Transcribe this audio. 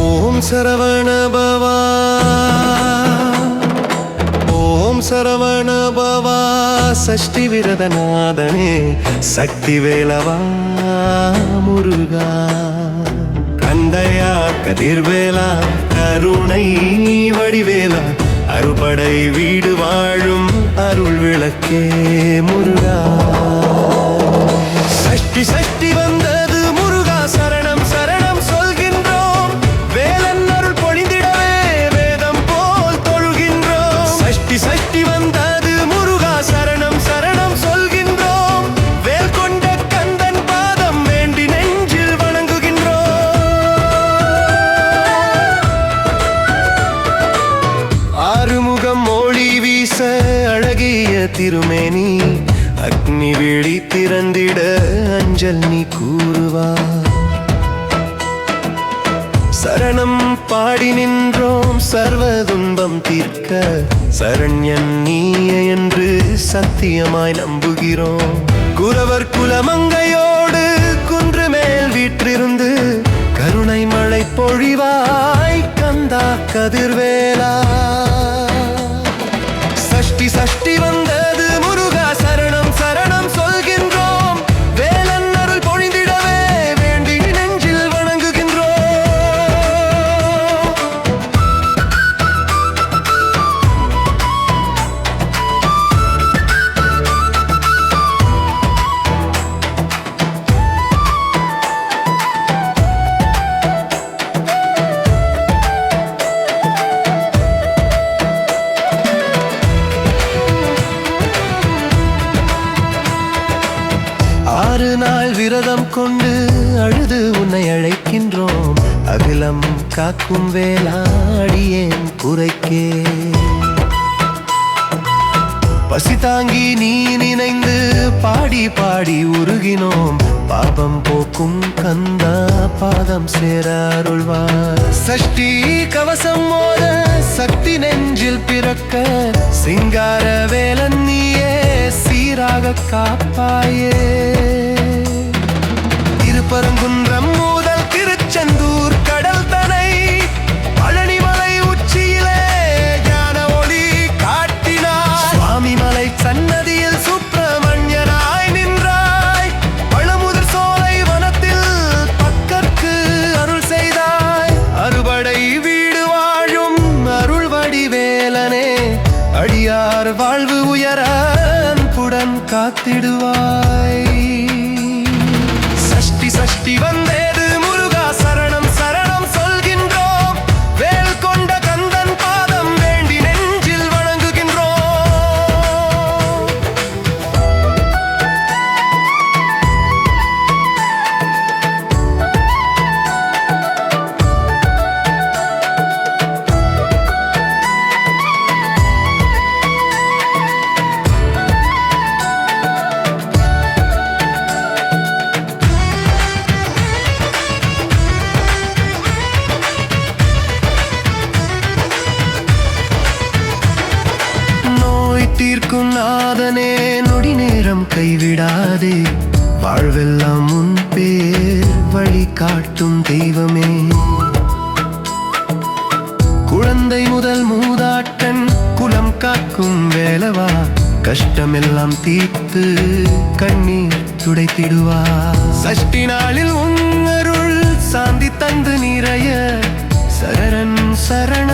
ஓம் சரவணபவா ஓம் சரவணபவா சஷ்டி விரதநாதனே சக்தி வேலவா முருகா. கந்தையா கதிர்வேலா கருணை வடிவேலா. அறுபடை வீடு வாழும் அருள் விளக்கே முருகா. திருமேனி அக்னி விழி திறந்திட அஞ்சல் நீ கூறுவா. சரணம் பாடி நின்றோம் சர்வ துன்பம் தீர்க்க. சரண்யன் நீய என்று சத்தியமாய் நம்புகிறோம். குரவர் குலமங்கையோடு குன்று மேல் வீற்றிருந்து கருணை மழை பொழிவாய் கந்தா கதிர்வேலா. ஆறு நாள் விரதம் கொண்டு அழுது உன்னை அழைக்கின்றோம். அகிலம் காக்கும் வேளாடியேன் குறைக்கே. பசி தாங்கி நீ நினைந்து பாடி பாடி உருகினோம். பாபம் போக்கும் கந்தா பாதம் சேரருள்வார் சஷ்டி கவசம் மோத சக்தி நெஞ்சில் பிறக்க சிங்கார வேலன் நீயே சீராக காப்பாயே. திருப்பரங்குன்றம் முதல் திருச்செந்தூர் கடல் தனை. பழனிமலை உச்சியிலே ஞான ஒளி காட்டினார். சுவாமி மலை சன்னதியில் சுப்பிரமணியனாய் நின்றாய். பழமுதிர் சோலை வனத்தில் பக்கற்கு அருள் செய்தாய். அறுபடை வீடு வாழும் அருள் வடிவேலனே அடியார் வாழ்வு உயர அன்புடன் காத்திடுவாய். நோய் நாதனே நொடி நேரம் கைவிடாதே. வாழ்வெல்லாம் உன் பேர் வழி காட்டும் தெய்வமே. குழந்தை முதல் மூதாட்டன் குலம் காக்கும் வேலவா. கஷ்டமெல்லாம் தீர்த்து கண்ணீர் துடைத்திடுவா. சஷ்டி நாளில் உங்கருள் சாந்தி தந்து நிறைய. சரணன் சரண